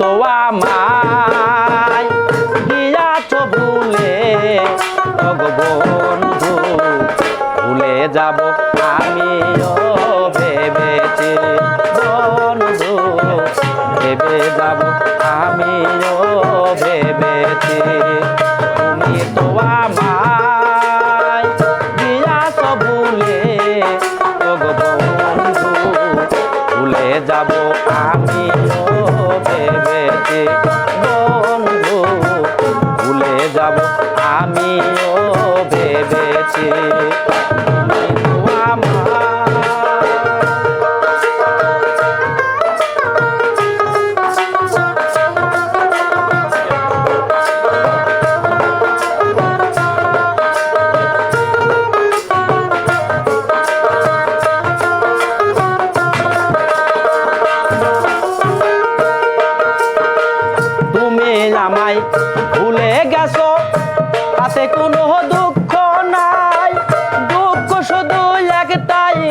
তো আমায় ভুলে। বন্ধু ভুলে যাব আমিও ভেবেছি।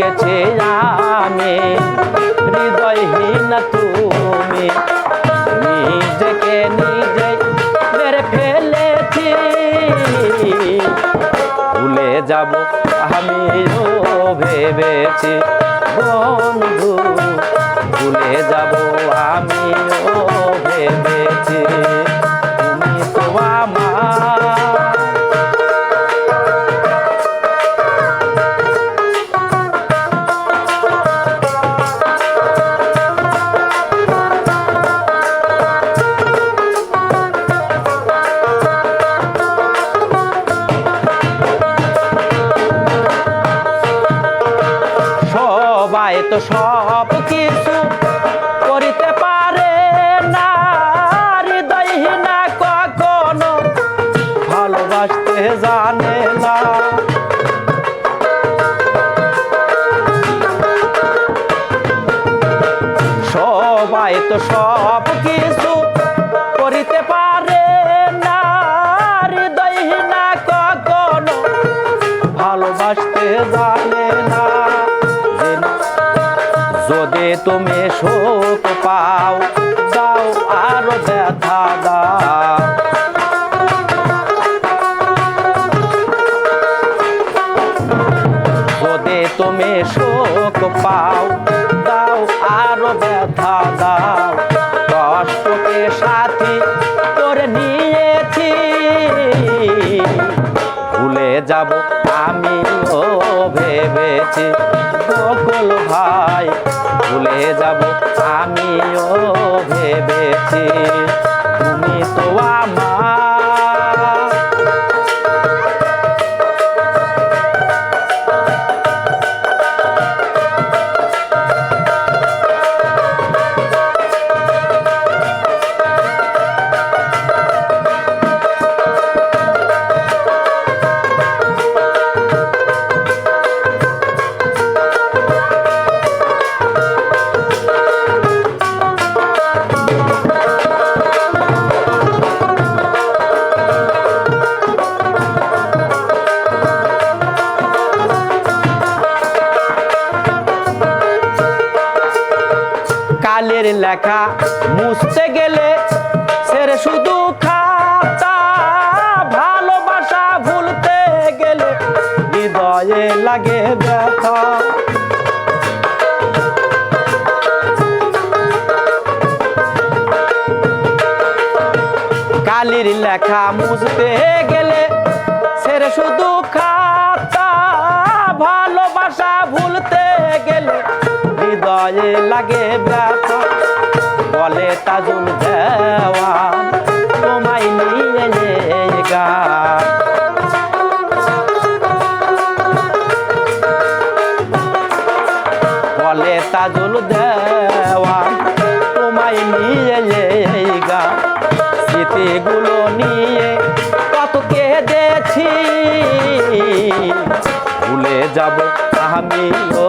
গেছি আমি হৃদয়হীন তুমি নিজেকে নিজে মেরে ফেলেছি। ভুলে যাব আমিও ভেবেছি বন্ধু সবাই তো সব কিছু করিতে পারে না। হৃদয়হীনা কখনো ভালোবাসতে জানে না। সবাই তো সব কিছু তুমি শোক পাও দাও আরও ব্যথা দাও। তুমি শোক পাও দাও আরও ব্যথা দাও। কষ্টকে সাথী করে নিয়েছি। ভুলে যাব আমিও ভেবেছি, বকুল ভাই। ভুলে যাব আমিও ভেবেছি। কালের লেখা। মুছতে গেলে সেরে শুধু খাতা, ভালোবাসা ভুলতে গেলে হৃদয়ে লাগে ব্যথা। কালির লেখা মুছতে গেলে সেরে শুধু খাতা, ভালোবাসা ভুলতে গেলে হৃদয়ে লাগে ব্যথা বলে তাজুল দেওয়া তোমায় নিয়ে এই বলে তাজুল দেওয়া তোমায় নিয়ে গা স্মৃতিগুলো নিয়ে কত কেঁদেছি, ভুলে যাব আমিও